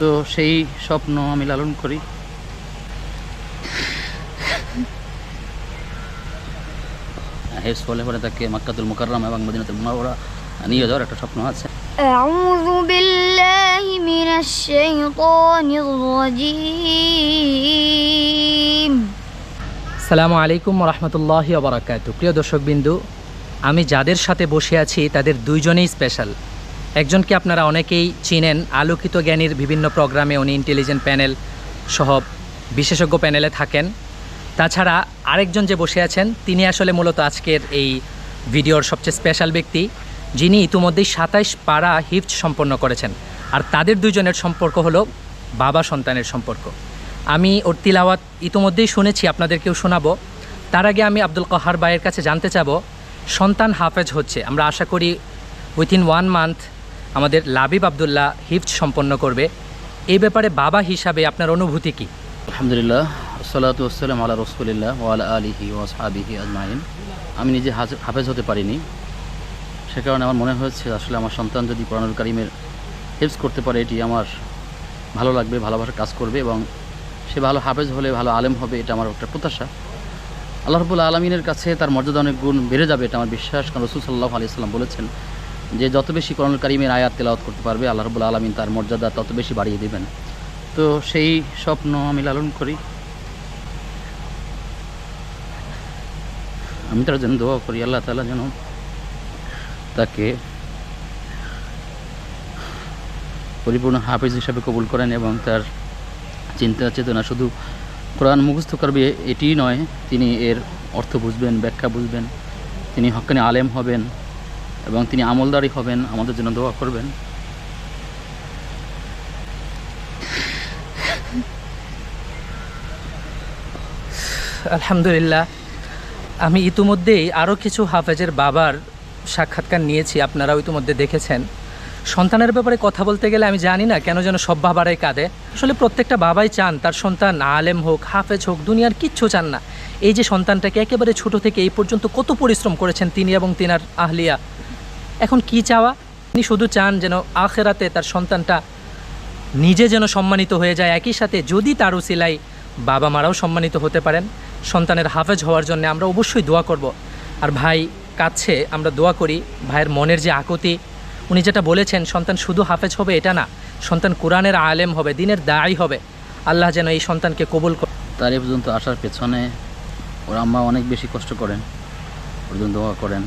তো সেই স্বপ্ন আমি লালন করি। হেস ফলে পরে তাকে মাক্কাতুল মুকাররাম এবং মদিনাতুল মুনাওয়ারা নিয়ে যাওয়ার একটা স্বপ্ন আছে। প্রিয় আমি যাদের সাথে বসে আছি তাদের দুইজনেই স্পেশাল একজনকে আপনারা অনেকেই চিনেন। আলোকিত জ্ঞানীর বিভিন্ন প্রোগ্রামে উনি ইন্টেলিজেন্ট প্যানেল সহ বিশেষজ্ঞ প্যানেলে থাকেন। তাছাড়া আরেকজন যে বসে আছেন, তিনি আসলে মূলত আজকের এই ভিডিওর সবচেয়ে স্পেশাল ব্যক্তি, যিনি ইতিমধ্যেই সাতাইশ পাড়া হিফট সম্পন্ন করেছেন। আর তাদের দুইজনের সম্পর্ক হলো বাবা সন্তানের সম্পর্ক। আমি ওর তিলাওয়াত ইতোমধ্যেই শুনেছি, আপনাদেরকেও শোনাবো। তার আগে আমি আব্দুল কাহার ভাইয়ের কাছে জানতে চাবো, সন্তান হাফেজ হচ্ছে। আমরা আশা করি উইথিন ওয়ান মান্থ আমাদের লাবিব আবদুল্লাহ হিফট সম্পন্ন করবে। এই ব্যাপারে বাবা হিসাবে আপনার অনুভূতি কী? আলহামদুলিল্লাহ সালাতু আসসালাম আলা রসুলিল্লাহ ওয়ালা আলিহি ওয়াসহাবিহি আজমাইন। আমি নিজে হাফেজ হতে পারিনি। সে কারণে আমার মনে হয়েছে আসলে আমার সন্তান যদি কোরআনুল কারিমের হেল্প করতে পারে, এটি আমার ভালো লাগবে ভালোবাসা কাজ করবে এবং সে ভালো হাফেজ হলে, ভালো আলেম হবে, এটা আমার একটা প্রত্যাশা। আল্লাহ রবুল্লা আলমিনের কাছে তার মর্যাদা অনেক গুণ বেড়ে যাবে, এটা আমার বিশ্বাস। কারণ রসুল সাল্লাহ আলি সাল্লাম বলেছেন যে যত বেশি কোরআনুল কারিমের আয়াত তেলাওয়াত করতে পারবে, আল্লাহ রবুল্লা আলমিন তার মর্যাদা তত বেশি বাড়িয়ে দেবেন। তো সেই স্বপ্ন আমি লালন করি। আমি তার জন্য দোয়া করি, আল্লাহ তালা যেন তাকে পরিপূর্ণ হাফিজ হিসাবে কবুল করেন এবং তার চিন্তা চেতনা শুধু কোরআন মুখস্থ করবে এটি নয়, তিনি এর অর্থ বুঝবেন, ব্যাখ্যা বুঝবেন, তিনি হকানি আলেম হবেন। এবং তিনি আমলদারি হবেন, আমাদের জন্য দোয়া করবেন। আলহামদুলিল্লাহ। আমি ইতিমধ্যেই আরও কিছু হাফেজের বাবার সাক্ষাৎকার নিয়েছি, আপনারাও ইতিমধ্যে দেখেছেন। সন্তানের ব্যাপারে কথা বলতে গেলে আমি জানি না কেন যেন সব বাবারাই কাঁদে। আসলে প্রত্যেকটা বাবাই চান, তার সন্তান আলেম হোক, হাফেজ হোক, দুনিয়ার কিচ্ছু চান না। এই যে সন্তানটাকে একেবারে ছোট থেকে এই পর্যন্ত কত পরিশ্রম করেছেন তিনি এবং তিনার আহলিয়া এখন কি চাওয়া? তিনি শুধু চান যেন আখেরাতে তার সন্তানটা নিজে যেন সম্মানিত হয়ে যায়। একই সাথে যদি তার উসিলাই বাবা মারাও সম্মানিত হতে পারেন, সন্তানের হাফেজ হওয়ার জন্য আমরা অবশ্যই দোয়া করব। আর ভাই কাছে আমরা দোয়া করি, ভাইয়ের মনের যে আকুতি, উনি যেটা বলেছেন, সন্তান শুধু হাফেজ হবে এটা না, সন্তান কোরআনের আলেম হবে, দিনের দায়ী হবে। আল্লাহ যেন এই সন্তানকে কবুল করে তার এ পর্যন্ত আসার পেছনে ওর আম্মা অনেক বেশি কষ্ট করেন, ওর জন্য দোয়া করেন।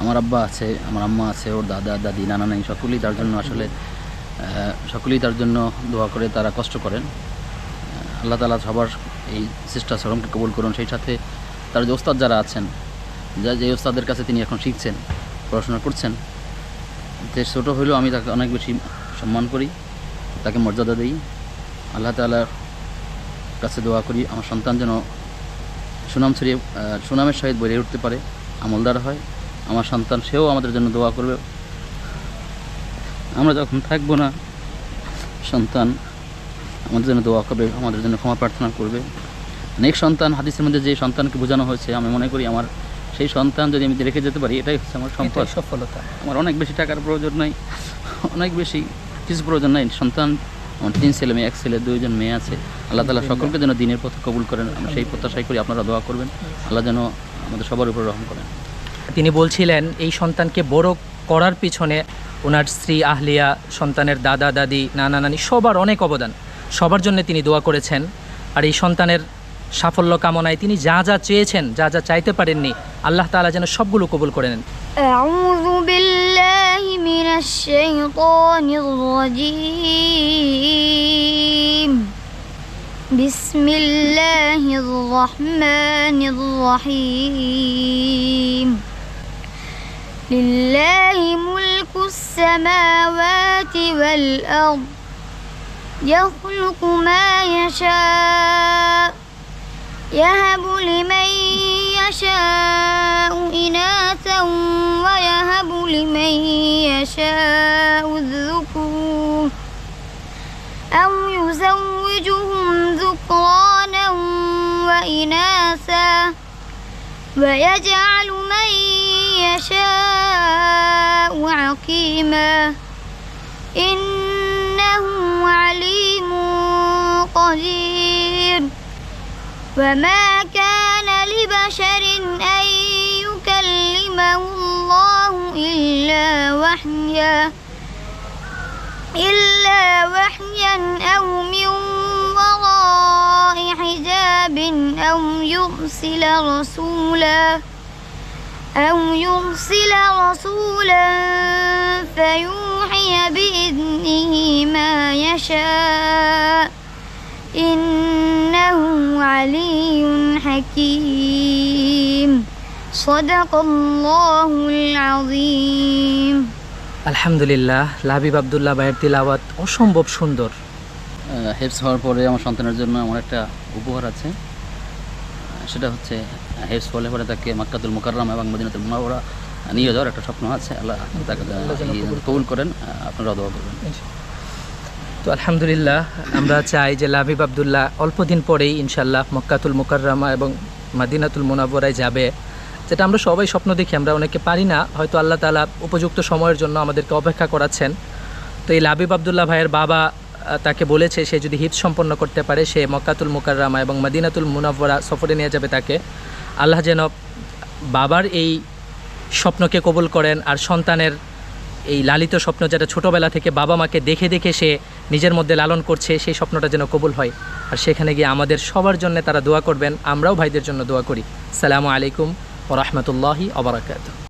আমার আব্বা আছে, আমার আম্মা আছে, ওর দাদা, দাদি, নানা নানি, সকলেই তার জন্য আসলে সকলেই তার জন্য দোয়া করে তারা কষ্ট করেন। আল্লাহ তালা সবার এই চেষ্টা, শ্রমকে কবুল করুন। সেই সাথে তার যে ওস্তাদ যারা আছেন, যা, যে ওস্তাদের কাছে তিনি এখন শিখছেন, পড়াশোনা করছেন, যে ছোটো হলেও আমি তাকে অনেক বেশি সম্মান করি, তাকে মর্যাদা দিই। আল্লাহ তালার কাছে দোয়া করি, আমার সন্তান যেন সুনাম ছড়িয়ে সুনামের সহিত বেড়ে উঠতে পারে, আমলদার হয়। আমার সন্তান সেও আমাদের জন্য দোয়া করবে। আমরা যখন থাকব না সন্তান আমাদের জন্য দোয়া করবে আমাদের জন্য ক্ষমা প্রার্থনা করবে। অনেক সন্তান হাদিসের মধ্যে যে সন্তানকে বোঝানো হয়েছে আমি মনে করি আমার সেই সন্তান যদি আমি রেখে যেতে পারি এটাই হচ্ছে আমার সম্পদ। সফলতা। আমার অনেক বেশি টাকার প্রয়োজন নাই অনেক বেশি কিছু প্রয়োজন নাই। সন্তান আমার তিন ছেলে মেয়ে এক ছেলে দুইজন মেয়ে আছে। আল্লাহ তালা সকলকে যেন দিনের পথে কবুল করেন। আমরা সেই প্রত্যাশাই করি আপনারা দোয়া করবেন। আল্লাহ যেন আমাদের সবার উপর রহম করেন। তিনি বলছিলেন এই সন্তানকে বড় করার পিছনে ওনার স্ত্রী আহলিয়া সন্তানের দাদা দাদি নানা নানি সবার অনেক অবদান সবার জন্য তিনি দোয়া করেছেন আর এই সন্তানের সাফল্য কামনায় তিনি যা যা চেয়েছেন যা যা চাইতে পারেননি আল্লাহ তাআলা যেন সবগুলো কবুল করে নেন أعوذ بالله من الشيطان الرجيم بسم الله الرحمن الرحيم لله ملك السماوات والأرض يخلق ما يشاء يهب لمن يشاء إناثا ويهب لمن يشاء الذكور أو يزوجهم ذكرانا وإناثا ويجعل من يشاء عقيما. إنه عليم قدير. وما كان لبشر أن يكلمه الله إلا وحيا. إلا وحيا أو من وراء حجاب أو يرسل رسولا. أو يرسل رسولا فيوحي بإذنه ما يشاء إنه علي حكيم صدق الله العظيم আলহামদুলিল্লাহ লাবিব আবদুল্লাহ ভাইয়ের তিলাওয়াত অসম্ভব সুন্দর হেফস হওয়ার পরে আমার সন্তানের জন্য আমার একটা উপহার আছে আহ, সেটা হচ্ছে হেফস হলে পরে তাকে মাক্কাতুল মুকাররাম এবং মদিনাতুল মুনাওয়ারা নিয়ে যাওয়ার একটা স্বপ্ন আছে। আল্লাহ তাকে কবুল করেন আপনারা দোয়া করবেন। তো আলহামদুলিল্লাহ আমরা চাই যে লাবিব আবদুল্লাহ অল্প দিন পরেই ইনশাল্লাহ মক্কাতুল মুকাররামা এবং মাদিনাতুল মোনাবরায় যাবে। যেটা আমরা সবাই স্বপ্ন দেখি আমরা অনেকে পারি না। হয়তো আল্লাহ তালা উপযুক্ত সময়ের জন্য আমাদেরকে অপেক্ষা করাচ্ছেন। তো এই লাবিব আবদুল্লাহ ভাইয়ের বাবা তাকে বলেছে সে যদি হিত সম্পন্ন করতে পারে, সে মক্কাতুল মুকাররামা এবং মাদিনাতুল মুনাবরা সফরে নিয়ে যাবে তাকে। আল্লাহ যেন বাবার এই স্বপ্নকে কবুল করেন আর সন্তানের এই লালিত স্বপ্ন যেটা ছোটোবেলা থেকে বাবা মাকে দেখে দেখে সে নিজের মধ্যে লালন করছে, সেই স্বপ্নটা যেন কবুল হয়। আর সেখানে গিয়ে আমাদের সবার জন্য তারা দোয়া করবেন, আমরাও ভাইদের জন্য দোয়া করি। সালামু আলাইকুম ও রহমতুল্লাহি অবরাকাত